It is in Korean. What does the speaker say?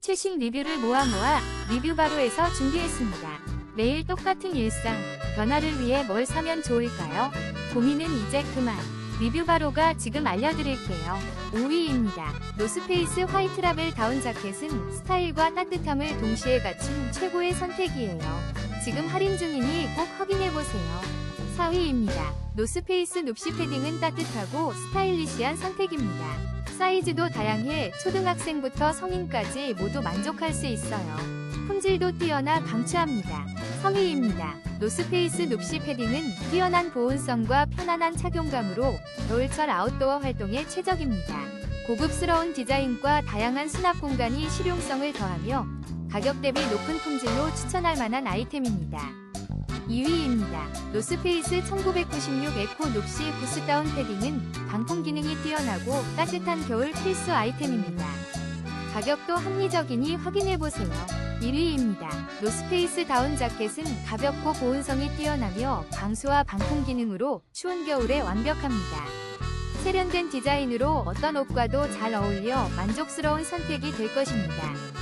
최신 리뷰를 모아 모아 리뷰바로에서 준비했습니다. 매일 똑같은 일상, 변화를 위해 뭘 사면 좋을까요? 고민은 이제 그만. 리뷰바로가 지금 알려드릴게요. 5위입니다. 노스페이스 화이트 라벨 다운 자켓은 스타일과 따뜻함을 동시에 갖춘 최고의 선택이에요. 지금 할인 중이니 꼭 확인해보세요. 4위입니다. 노스페이스 눕시 패딩은 따뜻하고 스타일리시한 선택입니다. 사이즈도 다양해 초등학생부터 성인까지 모두 만족할 수 있어요. 품질도 뛰어나 강추합니다. 3위입니다. 노스페이스 눕시 패딩은 뛰어난 보온성과 편안한 착용감으로 겨울철 아웃도어 활동에 최적입니다. 고급스러운 디자인과 다양한 수납 공간이 실용성을 더하며 가격 대비 높은 품질로 추천할 만한 아이템입니다. 2위입니다. 노스페이스 1996 에코 녹시 부스다운 패딩은 방풍 기능이 뛰어나고 따뜻한 겨울 필수 아이템입니다. 가격도 합리적이니 확인해보세요. 1위입니다. 노스페이스 다운 자켓은 가볍고 보온성이 뛰어나며 방수와 방풍 기능으로 추운 겨울에 완벽합니다. 세련된 디자인으로 어떤 옷과도 잘 어울려 만족스러운 선택이 될 것입니다.